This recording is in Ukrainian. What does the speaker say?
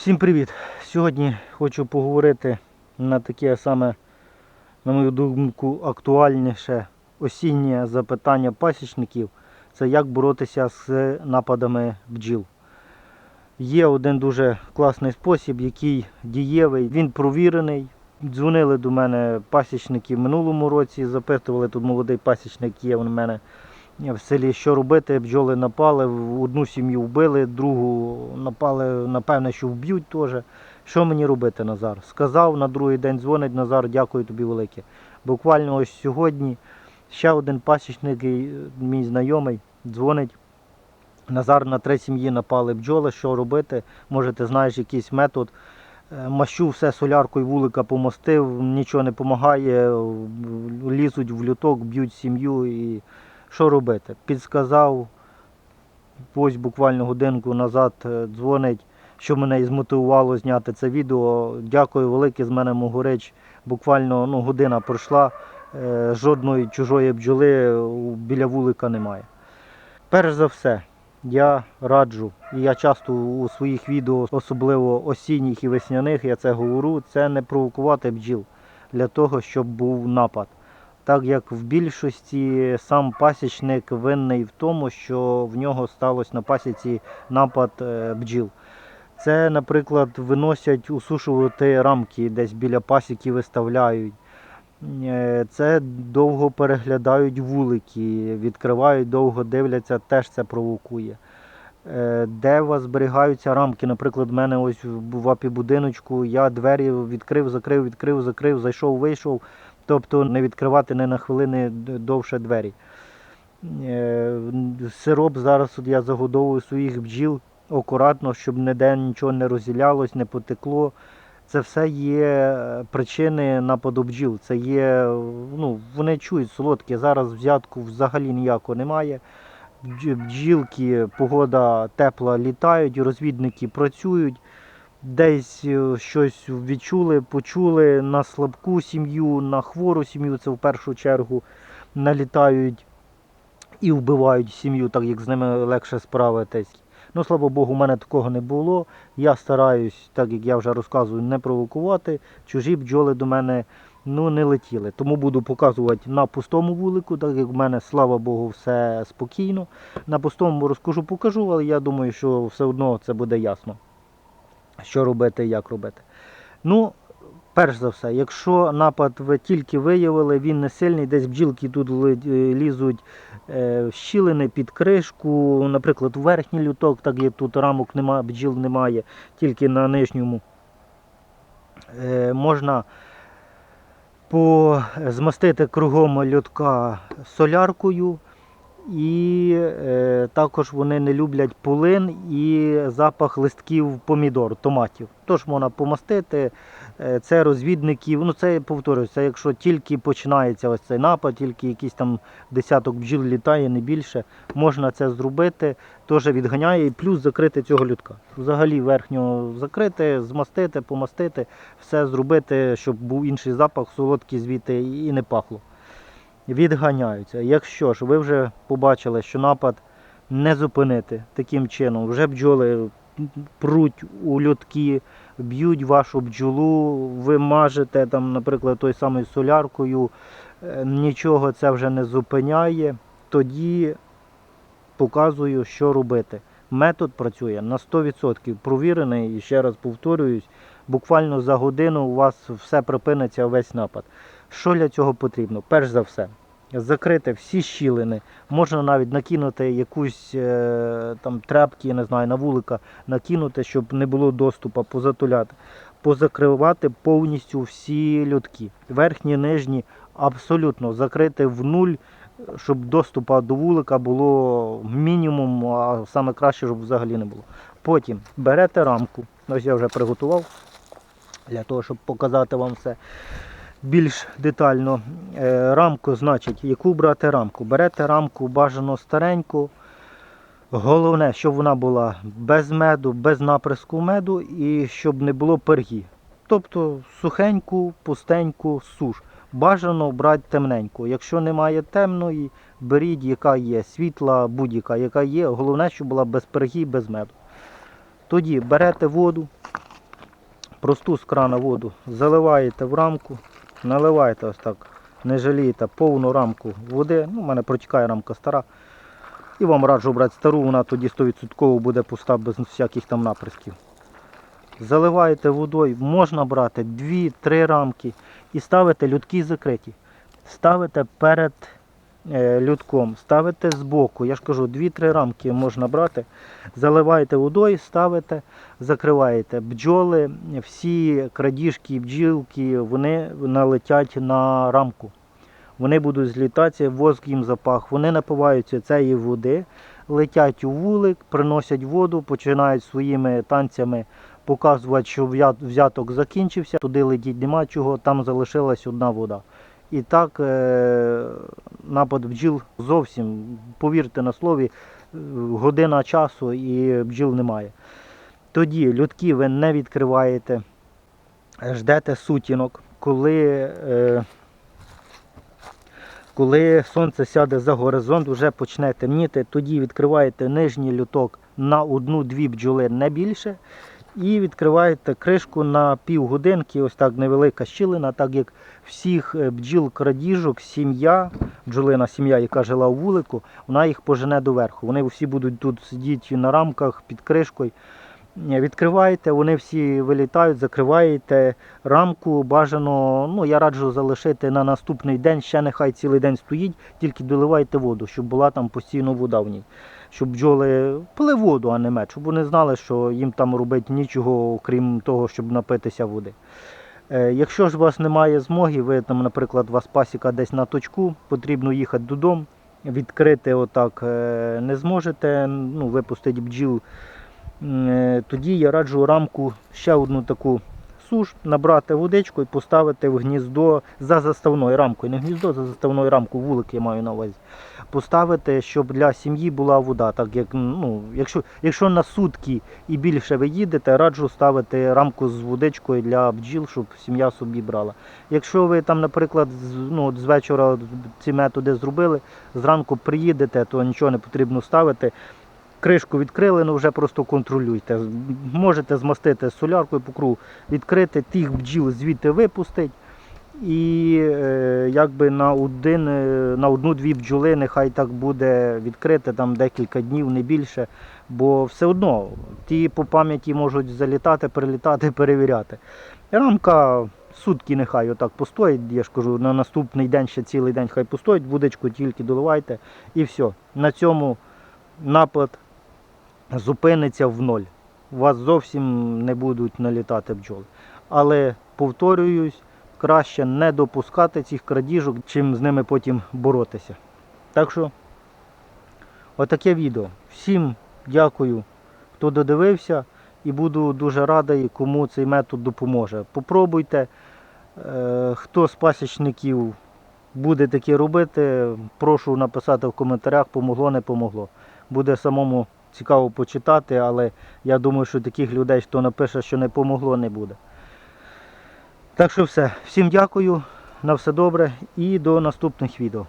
Всім привіт! Сьогодні хочу поговорити на таке саме, на мою думку, актуальніше осіннє запитання пасічників. Це як боротися з нападами бджіл. Є один дуже класний спосіб, який дієвий, він провірений. Дзвонили до мене пасічники в минулому році, запитували, тут молодий пасічник є у мене в селі, що робити. Бджоли напали, одну сім'ю вбили, другу напали, напевне, що вб'ють теж. Що мені робити, Назар? Сказав, на другий день дзвонить Назар, дякую тобі велике. Буквально ось сьогодні ще один пасічник, мій знайомий, дзвонить. Назар на три сім'ї напали бджоли, що робити? Може, ти знаєш якийсь метод. Е, Мащу все соляркою вулика помостив, нічого не допомагає, лізуть в люток, б'ють сім'ю і що робити? Підсказав, ось буквально годинку назад е, дзвонить, що мене і змотивувало зняти це відео. Дякую велике, з мене Могорич. Буквально ну, година пройшла, е, жодної чужої бджоли біля вулика немає. Перш за все, я раджу, і я часто у своїх відео, особливо осінніх і весняних, я це говорю, це не провокувати бджіл для того, щоб був напад. Так як в більшості сам пасічник винний в тому, що в нього сталося на пасіці напад е, бджіл. Це, наприклад, виносять усушувати рамки, десь біля пасіки виставляють. Е, Це довго переглядають вулики, відкривають, довго дивляться, теж це провокує. Е, Де у вас зберігаються рамки? Наприклад, в мене ось в апі будиночку, я двері відкрив, закрив, відкрив, закрив, зайшов, вийшов. Тобто не відкривати не на хвилини довше двері. Е, Сироп зараз от я загодовую своїх бджіл акуратно, щоб ніде нічого не розділялось, не потекло. Це все є е, причини нападу бджіл. Це є, ну, вони чують солодкі. Зараз взятку взагалі ніякого немає. Бджілки, погода тепла літають, розвідники працюють. Десь е, щось відчули, почули на слабку сім'ю, на хвору сім'ю, це в першу чергу налітають і вбивають сім'ю, так як з ними легше справитись. Ну, слава Богу, у мене такого не було. Я стараюсь, так як я вже розказую, не провокувати. Чужі бджоли до мене ну, не летіли. Тому буду показувати на пустому вулику, так як в мене, слава Богу, все спокійно. На пустому розкажу, покажу, але я думаю, що все одно це буде ясно що робити як робити. Ну, перш за все, якщо напад ви тільки виявили, він не сильний, десь бджілки тут е, лізуть е, в щілини під кришку, наприклад, у верхній люток, так як тут рамок немає, бджіл немає, тільки на нижньому. Е, можна по, змастити кругом льотка соляркою. І е, також вони не люблять полин і запах листків помідор, томатів. Тож можна помастити. Е, це розвідників. Ну це повторюю, це якщо тільки починається ось цей напад, тільки якийсь там десяток бджіл літає, не більше. Можна це зробити, теж відганяє і плюс закрити цього людка. Взагалі верхнього закрити, змастити, помастити, все зробити, щоб був інший запах, солодкий звідти і не пахло відганяються. Якщо ж ви вже побачили, що напад не зупинити таким чином, вже бджоли пруть у льотки, б'ють вашу бджолу, ви мажете, там, наприклад, той самою соляркою, е, нічого це вже не зупиняє, тоді показую, що робити. Метод працює на 100%, провірений, і ще раз повторююсь, буквально за годину у вас все припиниться весь напад. Що для цього потрібно? Перш за все, закрити всі щілини. Можна навіть накинути якусь е, там тряпки, я не знаю, на вулика накинути, щоб не було доступу, позатуляти, позакривати повністю всі льотки. Верхні, нижні, абсолютно закрити в нуль, щоб доступу до вулика було мінімум, а саме краще, щоб взагалі не було. Потім берете рамку, ось я вже приготував для того, щоб показати вам все більш детально. Е, рамку, значить, яку брати рамку? Берете рамку бажано стареньку. Головне, щоб вона була без меду, без наприску меду і щоб не було пергі. Тобто сухеньку, пустеньку, суш. Бажано брати темненьку. Якщо немає темної, беріть, яка є, світла, будь-яка, яка є. Головне, щоб була без пергі, без меду. Тоді берете воду, просту з крана воду заливаєте в рамку, наливаєте ось так, не жалієте повну рамку води. Ну, у мене протікає рамка стара. І вам раджу брати стару, вона тоді 100% буде пуста без всяких там наприсків. Заливаєте водою, можна брати 2-3 рамки і ставите людки закриті. Ставите перед людком, ставите збоку. Я ж кажу, 2-3 рамки можна брати. Заливаєте водою, ставите, закриваєте. Бджоли, всі крадіжки, бджілки, вони налетять на рамку. Вони будуть злітатися, воск їм запах. Вони напиваються цієї води, летять у вулик, приносять воду, починають своїми танцями показувати, що взяток закінчився, туди летіть нема чого, там залишилась одна вода. І так е, напад бджіл зовсім, повірте на слові, е, година часу і бджіл немає. Тоді людки ви не відкриваєте, ждете сутінок, коли, е, коли сонце сяде за горизонт, вже почне темніти, тоді відкриваєте нижній люток на одну-дві бджоли не більше. І відкриваєте кришку на півгодинки, ось так невелика щілина, так як всіх е, бджіл крадіжок, сім'я, бджолина сім'я, яка жила у вулику, вона їх пожене доверху. Вони всі будуть тут сидіти на рамках під кришкою. Е, Відкриваєте, вони всі вилітають, закриваєте рамку. Бажано, ну я раджу залишити на наступний день, ще нехай цілий день стоїть, тільки доливайте воду, щоб була там постійно вода в ній. Щоб бджоли пили воду, а не мед, щоб вони знали, що їм там робити нічого, крім того, щоб напитися води. Е, Якщо ж у вас немає змоги, ви там, наприклад, у вас пасіка десь на точку, потрібно їхати додому, відкрити отак е, не зможете, ну, випустити бджіл. Е, Тоді я раджу рамку ще одну таку суш, набрати водичку і поставити в гніздо за заставною рамкою. Не гніздо, за заставною рамкою, вулик я маю на увазі. Поставити, щоб для сім'ї була вода. Так як, ну, якщо, якщо на сутки і більше ви їдете, раджу ставити рамку з водичкою для бджіл, щоб сім'я собі брала. Якщо ви там, наприклад, ну, з вечора ці методи зробили, зранку приїдете, то нічого не потрібно ставити. Кришку відкрили, ну вже просто контролюйте. Можете змастити соляркою по кругу, відкрити, тих бджіл звідти випустить. І е, якби на один, е, на одну-дві бджоли нехай так буде відкрите там декілька днів, не більше. Бо все одно ті по пам'яті можуть залітати, прилітати, перевіряти. Рамка сутки нехай отак постоїть, я ж кажу, на наступний день ще цілий день хай постоїть, водичку тільки доливайте і все. На цьому напад зупиниться в ноль. У вас зовсім не будуть налітати бджоли. Але повторююсь, краще не допускати цих крадіжок, чим з ними потім боротися. Так що, отаке відео. Всім дякую, хто додивився, і буду дуже радий, кому цей метод допоможе. Попробуйте, Е, хто з пасічників буде таке робити, прошу написати в коментарях, помогло, не помогло. Буде самому цікаво почитати, але я думаю, що таких людей, хто напише, що не помогло, не буде. Так що все. Всім дякую, на все добре і до наступних відео.